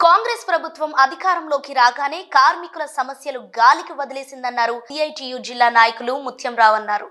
కాంగ్రెస్ ప్రభుత్వం అధికారంలోకి రాగానే కార్మికుల సమస్యలు గాలికి వదిలేసిందన్నారు. సిఐటియు జిల్లా నాయకులు ముత్యంరావు అన్నారు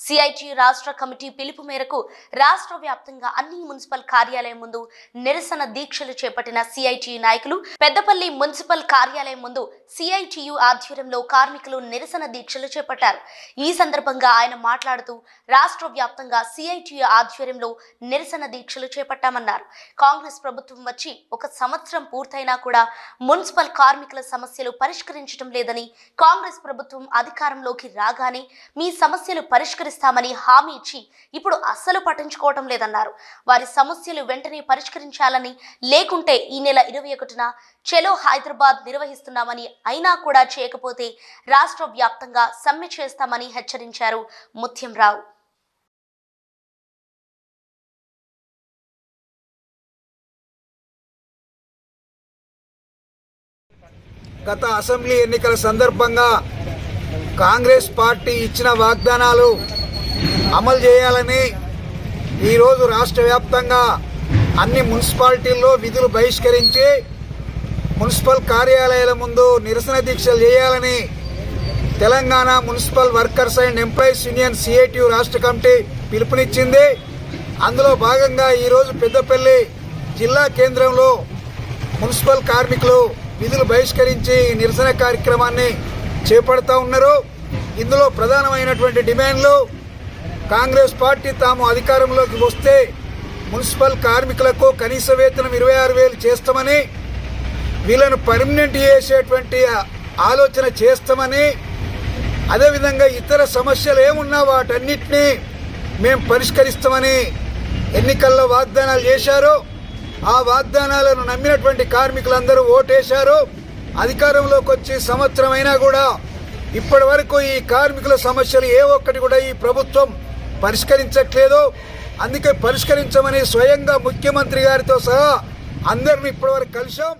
సిఐటియు రాష్ట్ర కమిటీ పిలుపు మేరకు రాష్ట్ర వ్యాప్తంగా అన్ని మున్సిపల్ కార్యాలయం ముందు నిరసన దీక్షలు చేపట్టిన సిఐటీ నాయకులు పెద్దపల్లి మున్సిపల్ కార్యాలయం ముందు సిఐటియు ఆధ్వర్యంలో కార్మికులు నిరసన దీక్షలు చేపట్టారు. ఈ సందర్భంగా ఆయన మాట్లాడుతూ రాష్ట్ర వ్యాప్తంగా సిఐటియు ఆధ్వర్యంలో నిరసన దీక్షలు చేపట్టామన్నారు. కాంగ్రెస్ ప్రభుత్వం వచ్చి ఒక సంవత్సరం పూర్తయినా కూడా మున్సిపల్ కార్మికుల సమస్యలు పరిష్కరించడం లేదని కాంగ్రెస్ ప్రభుత్వం అధికారంలోకి రాగానే మీ సమస్యలు పరిష్కరిస్తామని హామీ ఇచ్చి ఇప్పుడు అస్సలు పట్టించుకోవటం లేదన్నారు. వారి సమస్యలు వెంటనే పరిష్కరించాలని లేకుంటే ఈ నెల ఇరవై ఒకటిన చెలో హైదరాబాద్ నిర్వహిస్తున్నామని అయినా కూడా చేయకపోతే రాష్ట్ర వ్యాప్తంగా సమ్మె చేస్తామని హెచ్చరించారు ముత్యంరావు. గత అసెంబ్లీ ఎన్నికల సందర్భంగా కాంగ్రెస్ పార్టీ ఇచ్చిన వాగ్దానాలు అమలు చేయాలని ఈరోజు రాష్ట్ర వ్యాప్తంగా అన్ని మున్సిపాలిటీల్లో విధులు బహిష్కరించి మున్సిపల్ కార్యాలయాల ముందు నిరసన దీక్షలు చేయాలని Telangana municipal workers and employees union CITU రాష్ట్ర కమిటీ పిలుపునిచ్చింది. అందులో భాగంగా ఈరోజు పెద్దపల్లి జిల్లా కేంద్రంలో మున్సిపల్ కార్మికులు విధులు బహిష్కరించి నిరసన కార్యక్రమాన్ని చేపడతా ఉన్నారు. ఇందులో ప్రధానమైనటువంటి డిమాండ్లు కాంగ్రెస్ పార్టీ తాము అధికారంలోకి వస్తే మున్సిపల్ కార్మికులకు కనీస వేతనం ఇరవై ఆరు వేలు చేస్తామని వీళ్ళను పర్మనెంట్ చేసేటువంటి ఆలోచన చేస్తామని అదేవిధంగా ఇతర సమస్యలు ఏమున్నా వాటన్నిటినీ మేము పరిష్కరిస్తామని ఎన్నికల్లో వాగ్దానాలు చేశారు. ఆ వాగ్దానాలను నమ్మినటువంటి కార్మికులందరూ ఓటేశారు. అధికారంలోకి వచ్చి సంవత్సరమైనా కూడా ఇప్పటి వరకు ఈ కార్మికుల సమస్యలు ఏ ఒక్కటి కూడా ఈ ప్రభుత్వం పరిష్కరించట్లేదు. అందుకే పరిష్కరించమని స్వయంగా ముఖ్యమంత్రి గారితో సహా అందరిని ఇప్పటివరకు కలిశాం.